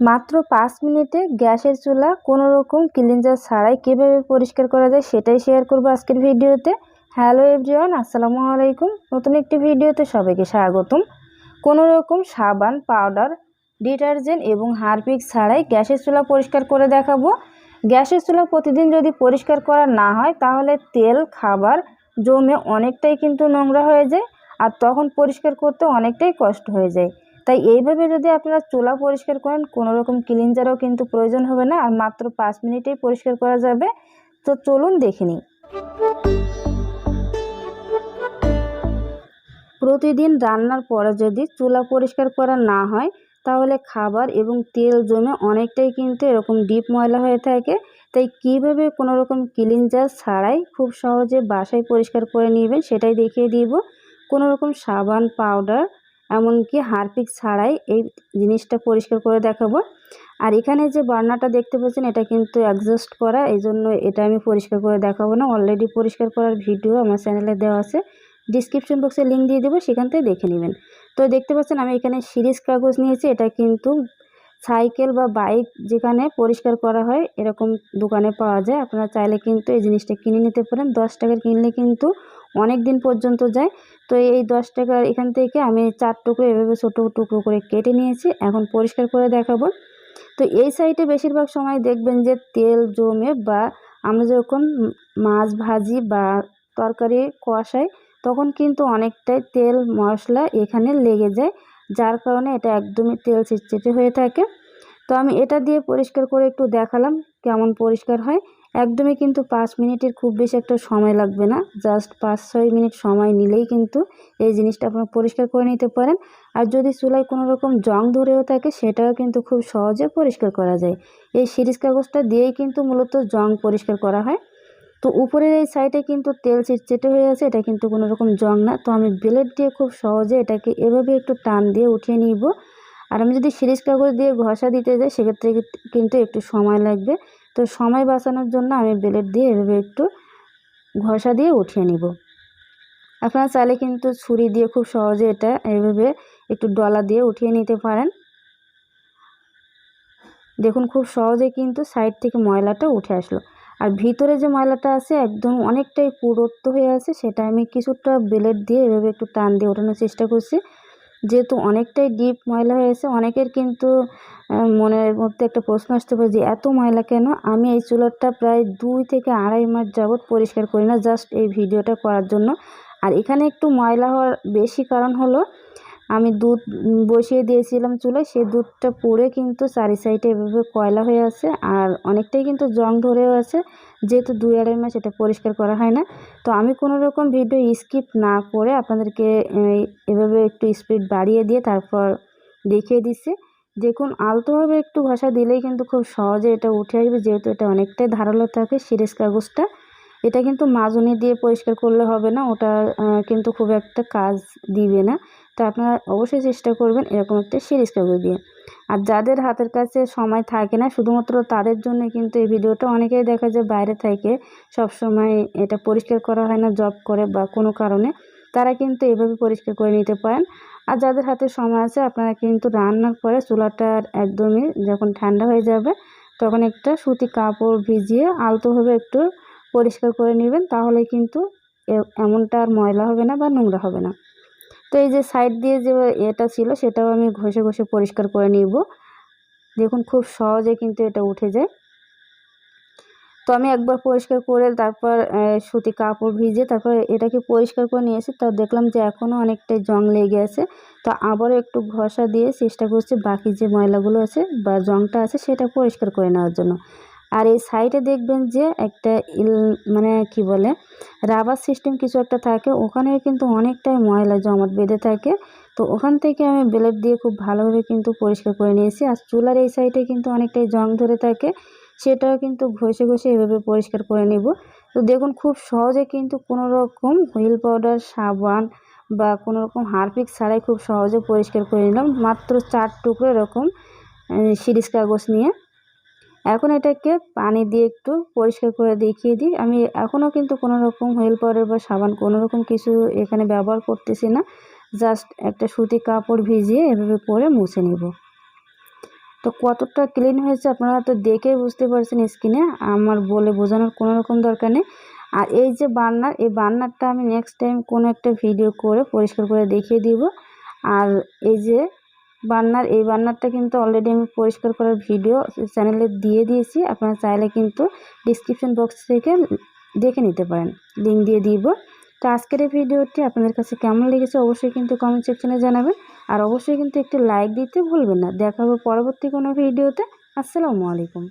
মাত্র পাঁচ মিনিটে গ্যাসের চুলা কোনো রকম ক্লিনজার ছাড়াই কীভাবে পরিষ্কার করা যায় সেটাই শেয়ার করব আজকের ভিডিওতে। হ্যালো এভরিওয়ান, আসসালামু আলাইকুম। নতুন একটি ভিডিওতে সবাইকে স্বাগতম। কোনো রকম সাবান, পাউডার, ডিটারজেন্ট এবং হারপিক ছাড়াই গ্যাসের চুলা পরিষ্কার করে দেখাবো। গ্যাসের চুলা প্রতিদিন যদি পরিষ্কার করা না হয়, তাহলে তেল, খাবার, জমে অনেকটাই কিন্তু নোংরা হয়ে যায় আর তখন পরিষ্কার করতে অনেকটাই কষ্ট হয়ে যায়। তাই এইভাবে যদি আপনারা চুলা পরিষ্কার করেন কোনো রকম ক্লিনজারও কিন্তু প্রয়োজন হবে না। আর মাত্র পাঁচ মিনিটেই পরিষ্কার করা যাবে। তো চলুন দেখে নিই। প্রতিদিন রান্নার পরে যদি চুলা পরিষ্কার করা না হয়, তাহলে খাবার এবং তেল জমে অনেকটাই কিন্তু এরকম ডিপ ময়লা হয়ে থাকে। তাই কীভাবে কোনো রকম ক্লিনজার ছাড়াই খুব সহজে বাসায় পরিষ্কার করে নেবেন, সেটাই দেখিয়ে দিব। কোনো রকম সাবান, পাউডার এমনকি হারপিক ছাড়াই এই জিনিসটা পরিষ্কার করে দেখাবো। আর এখানে যে বার্নাটা দেখতে পাচ্ছেন, এটা কিন্তু অ্যাডজাস্ট করা এই জন্য এটা আমি পরিষ্কার করে দেখাবো না। অলরেডি পরিষ্কার করার ভিডিও আমার চ্যানেলে দেওয়া আছে। ডিসক্রিপশন বক্সে লিঙ্ক দিয়ে দেবো, সেখান থেকে দেখে নেবেন। তো দেখতে পাচ্ছেন, আমি এখানে সিরিজ কাগজ নিয়েছি, এটা কিন্তু সাইকেল বা বাইক যেখানে পরিষ্কার করা হয়, এরকম দোকানে পাওয়া যায়। আপনারা চাইলে কিন্তু এই জিনিসটা কিনে নিতে পারেন। দশ টাকার কিনলে কিন্তু অনেক দিন পর্যন্ত যায়। তো এই দশ টাকার এখান থেকে আমি চার টুকরো এভাবে ছোটো টুকরো করে কেটে নিয়েছি। এখন পরিষ্কার করে দেখাবো। তো এই সাইডে বেশিরভাগ সময় দেখবেন যে তেল জমে বা আমরা যখন মাছ ভাজি বা তরকারি কষাই, তখন কিন্তু অনেকটাই তেল মশলা এখানে লেগে যায়। যার কারণে এটা একদমই তেল চিটচিটে হয়ে থাকে। তো আমি এটা দিয়ে পরিষ্কার করে একটু দেখালাম কেমন পরিষ্কার হয়। একদমই কিন্তু পাঁচ মিনিটের খুব বেশি একটা সময় লাগবে না। জাস্ট পাঁচ, ছয় মিনিট সময় নিলেই কিন্তু এই জিনিসটা আপনারা পরিষ্কার করে নিতে পারেন। আর যদি চুলায় কোনো রকম জং ধরেও থাকে, সেটাও কিন্তু খুব সহজে পরিষ্কার করা যায়। এই সিরিজ কাগজটা দিয়েই কিন্তু মূলত জং পরিষ্কার করা হয়। তো উপরের এই সাইডে কিন্তু তেল চিটচেটে হয়ে আছে, এটা কিন্তু কোনো রকম জং না। তো আমি ব্লেড দিয়ে খুব সহজে এটাকে এভাবে একটু টান দিয়ে উঠিয়ে নিব। আর আমি যদি সিরিজ কাগজ দিয়ে ঘষা দিতে যাই, সেক্ষেত্রে কিন্তু একটু সময় লাগবে। তো সময় বাঁচানোর জন্য আমি ব্লেড দিয়ে এভাবে একটু ঘষা দিয়ে উঠিয়ে নিব। আপনারা চাইলে কিন্তু ছুরি দিয়ে খুব সহজে এটা এভাবে একটু ডলা দিয়ে উঠিয়ে নিতে পারেন। দেখুন, খুব সহজে কিন্তু সাইড থেকে ময়লাটা উঠে আসলো। আর ভিতরে যে ময়লাটা আছে একদম অনেকটাই পুরত্ব হয়ে আছে, সেটা আমি কিছুটা ব্লেড দিয়ে এভাবে একটু টান দিয়ে ওঠানোর চেষ্টা করছি। যেহেতু অনেকটাই ডিপ ময়লা হয়েছে অনেকের কিন্তু মনের মধ্যে একটা প্রশ্ন আসতে পারে যে এত ময়লা কেন? আমি এই চুলাটা প্রায় দুই থেকে আড়াই মাস যাবৎ পরিষ্কার করি না, জাস্ট এই ভিডিওটা করার জন্য। আর এখানে একটু ময়লা হওয়ার বেশি কারণ হলো আমি দুধ বসিয়ে দিয়েছিলাম চুলায় সেই দুধটা পুড়ে কিন্তু চারি সাইডে এভাবে কয়লা হয়ে আছে আর অনেকটাই কিন্তু জং ধরেও আছে। যেহেতু দুই আড়াই মাস এটা পরিষ্কার করা হয় না। তো আমি কোনো রকম ভিডিও স্কিপ না করে আপনাদেরকে এভাবে একটু স্পিড বাড়িয়ে দিয়ে তারপর দেখিয়ে দিচ্ছি। দেখুন, আলতোভাবে একটু ঘষা দিলেই কিন্তু খুব সহজে এটা উঠে আসবে, যেহেতু এটা অনেকটাই ধারালো থাকে সিরিজ কাগজটা। এটা কিন্তু মাজনি দিয়ে পরিষ্কার করলে হবে না, ওটা কিন্তু খুব একটা কাজ দিবে না। তো আপনারা অবশ্যই চেষ্টা করবেন এরকম একটা সিরিজ কাগজ দিয়ে। আর যাদের হাতের কাছে সময় থাকে না, শুধুমাত্র তাদের জন্য কিন্তু এই ভিডিওটা অনেকেই দেখা যায় বাইরে থেকে সব সময় এটা পরিষ্কার করা হয় না, জব করে বা কোনো কারণে, তারা কিন্তু এভাবে পরিষ্কার করে নিতে পারেন। আর যাদের হাতে সময় আছে, আপনারা কিন্তু রান্নার পরে চুলাটার একদমই যখন ঠান্ডা হয়ে যাবে, তখন একটা সুতি কাপড় ভিজিয়ে আলতোভাবে একটু পরিষ্কার করে নেবেন, তাহলে কিন্তু এমনটা আর ময়লা হবে না বা নোংরা হবে না। তো এই যে সাইড দিয়ে যে এটা ছিল, সেটাও আমি ঘষে ঘষে পরিষ্কার করে নিব। দেখুন খুব সহজে কিন্তু এটা উঠে যায়। তো আমি একবার পরিষ্কার করে তারপর সুতি কাপড় ভিজে তারপর এটাকে পরিষ্কার করে নিয়েছি তা দেখলাম যে এখনও অনেকটাই জং লেগে আছে। তো আবারও একটু ঘষা দিয়ে চেষ্টা করছি বাকি যে ময়লাগুলো আছে বা জংটা আছে সেটা পরিষ্কার করে নেওয়ার জন্য। আর এই সাইডে দেখবেন যে একটা ইল মানে কি বলে, রাবার সিস্টেম কিছু একটা থাকে। ওখানেও কিন্তু অনেকটাই ময়লা জমাট বেঁধে থাকে। তো ওখান থেকে আমি ব্লেড দিয়ে খুব ভালোভাবে কিন্তু পরিষ্কার করে নিয়েছি। আর চুলার এই সাইডে কিন্তু অনেকটাই জং ধরে থাকে। সেটাও কিন্তু ঘষে ঘষে এভাবে পরিষ্কার করে নিব। তো দেখুন, খুব সহজে কিন্তু কোনো রকম হুইল পাউডার সাবান বা কোনো রকম হারপিক ছাড়াই খুব সহজে পরিষ্কার করে নিলাম। মাত্র চার টুকরো এরকম সিরিজ কাগজ নিয়ে। এখন এটাকে পানি দিয়ে একটু পরিষ্কার করে দেখিয়ে দিই। আমি এখনও কিন্তু কোনো রকম হুইল পাউডার বা সাবান কোনো রকম কিছু এখানে ব্যবহার করতেছি না। জাস্ট একটা সুতি কাপড় ভিজিয়ে এভাবে করে মুছে নেব। তো কতটা ক্লিন হয়েছে আপনারা তো দেখেই বুঝতে পারছেন স্কিনে, আমার বলে বোঝানোর কোনো রকম দরকার নেই। আর এই যে বার্নার এই বার্নারটা আমি নেক্সট টাইম কোনো একটা ভিডিও করে পরিষ্কার করে দেখিয়ে দিব। আর এই যে বার্নার এই বার্নারটা কিন্তু অলরেডি আমি পরিষ্কার করার ভিডিও চ্যানেলে দিয়ে দিয়েছি। আপনারা চাইলে কিন্তু ডিসক্রিপশন বক্স থেকে দেখে নিতে পারেন। লিঙ্ক দিয়ে দিব। তো আজকের এই ভিডিওটি আপনাদের কাছে কেমন লেগেছে অবশ্যই কিন্তু কমেন্ট সেকশনে জানাবেন। আর অবশ্যই কিন্তু একটি লাইক দিতে ভুলবেন না। দেখা হবে পরবর্তী কোনো ভিডিওতে আসসালামু আলাইকুম।